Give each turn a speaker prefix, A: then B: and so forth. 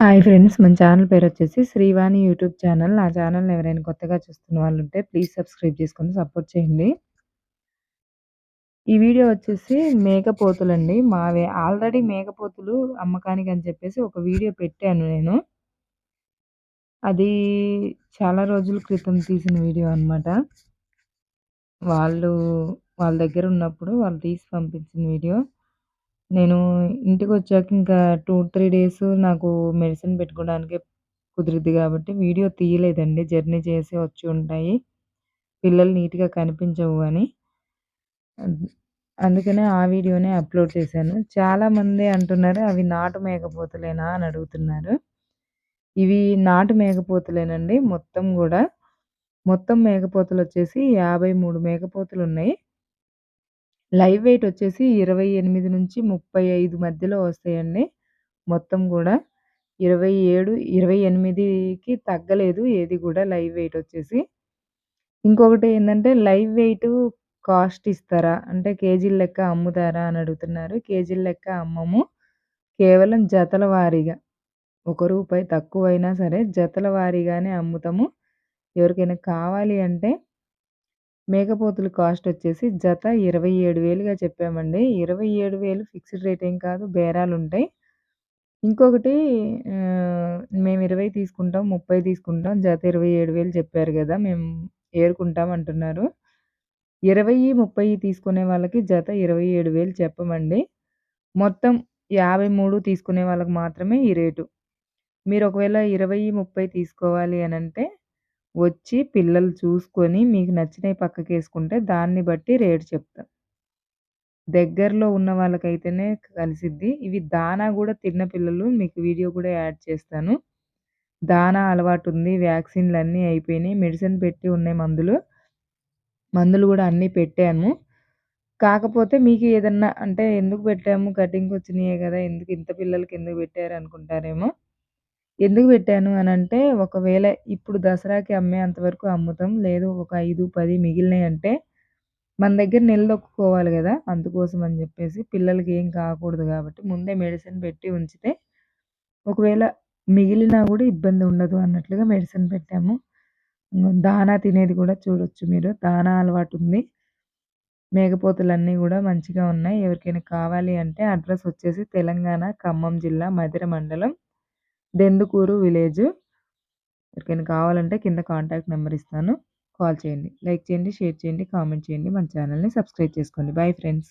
A: Hi friends. మన channel పేరు వచ్చేసి శ్రీవాణి యూట్యూబ్ ఛానల్. నా ఛానల్‌ని ఎవరైనా కొత్తగా చూస్తున్న వాళ్ళు ఉంటే ప్లీజ్ సబ్స్క్రైబ్ చేసుకొని సపోర్ట్ చేయండి. ఈ వీడియో వచ్చేసి మేకపోతులండి. మావే ఆల్రెడీ మేకపోతులు అమ్మకానికి అని చెప్పేసి ఒక వీడియో పెట్టాను నేను. అది చాలా రోజుల క్రితం తీసిన వీడియో అనమాట. వాళ్ళు వాళ్ళ దగ్గర ఉన్నప్పుడు వాళ్ళు తీసి పంపించిన వీడియో. నేను ఇంటికి వచ్చాక ఇంకా 2, 3 డేస్ నాకు మెడిసిన్ పెట్టుకోవడానికే కుదిరిద్ది కాబట్టి వీడియో తీయలేదండి. జర్నీ చేసి వచ్చి ఉంటాయి. పిల్లలు నీట్‌గా కనిపించవు అని. అందుకనే ఆ వీడియోనే అప్‌లోడ్ చేశాను. చాలామంది అంటున్నారు అవి నాటు మేకపోతులేనా అని అడుగుతున్నారు. ఇవి నాటు మేకపోతులేనండి మొత్తం గూడా. మొత్తం మేకపోతులొచ్చేసి 53 మేకపోతులున్నాయి. లైవ్ వెయిట్ వచ్చేసి 28-35 మధ్యలో వస్తాయండి. మొత్తం కూడా ఇరవై ఏడు ఇరవై ఎనిమిదికి తగ్గలేదు ఏది కూడా లైవ్ వెయిట్ వచ్చేసి. ఇంకొకటి ఏంటంటే లైవ్ వెయిట్ కాస్ట్ ఇస్తారా? అంటే కేజీల లెక్క అమ్ముతారా? అని అడుగుతున్నారు. కేజీల లెక్క అమ్మము. కేవలం జతల వారీగా. ఒక రూపాయి తక్కువైనా సరే జతల వారీగానే అమ్ముతాము. ఎవరికైనా కావాలి అంటే మేకపోతుల కాస్ట్ వచ్చేసి జత 27,000గా చెప్పామండి. 27,000 ఫిక్స్డ్ రేట్ ఏం కాదు బేరాలుంటాయి. ఇంకొకటి మేము 20 తీసుకుంటాం, 30 తీసుకుంటాం. జత 27,000 చెప్పారు కదా మేము ఏరుకుంటాం అంటున్నారు. 20, 30 తీసుకునే వాళ్ళకి జత 27,000 చెప్పమండి. మొత్తం 53 తీసుకునే వాళ్ళకి మాత్రమే ఈ రేటు. మీరు ఒకవేళ 20, 30 తీసుకోవాలి అని అంటే వచ్చి పిల్లలు చూసుకొని మీకు నచ్చినవి పక్కకి వేసుకుంటే దాన్ని బట్టి రేట్ చెప్తా. దగ్గరలో ఉన్న వాళ్ళకైతేనే కలిసిద్ది. ఇవి దానా కూడా తిన్న పిల్లలు మీకు వీడియో కూడా యాడ్ చేస్తాను. దానా అలవాటు ఉంది వ్యాక్సిన్లు అన్నీ అయిపోయినాయి. మెడిసిన్ పెట్టి ఉన్నాయి మందులు. మందులు కూడా అన్నీ పెట్టాను కాకపోతే మీకు ఏదన్నా అంటే ఎందుకు పెట్టాము కటింగ్‌కొచ్చినియే కదా ఎందుకు ఇంత పిల్లలకి ఎందుకు పెట్టారు అనుకుంటారేమో. ఎందుకు పెట్టాను అనంటే ఒకవేళ ఇప్పుడు దసరాకి అమ్మేంత వరకు అమ్ముతాం. లేదు ఒక ఐదు పది మిగిలినాయి అంటే మన దగ్గర నిలదొక్కుకోవాలి కదా అందుకోసం అని చెప్పేసి పిల్లలకి ఏం కాకూడదు కాబట్టి ముందే మెడిసిన్ పెట్టి ఉంచితే ఒకవేళ మిగిలినా కూడా ఇబ్బంది ఉండదు అన్నట్లుగా మెడిసిన్ పెట్టాము. దానా తినేది కూడా చూడొచ్చు మీరు. దానా అలవాటు ఉంది మేకపోతులన్నీ కూడా మంచిగా ఉన్నాయి. ఎవరికైనా కావాలి అంటే అడ్రస్ వచ్చేసి తెలంగాణ ఖమ్మం జిల్లా మధిర మండలం దెందుకూరు విలేజ్ ఎవరికైనా కావాలంటే కింద కాంటాక్ట్ నెంబర్ ఇస్తాను. కాల్ చేయండి. లైక్ చేయండి, షేర్ చేయండి, కామెంట్ చేయండి. మన ఛానల్‌ని సబ్స్క్రైబ్ చేసుకోండి. Bye friends.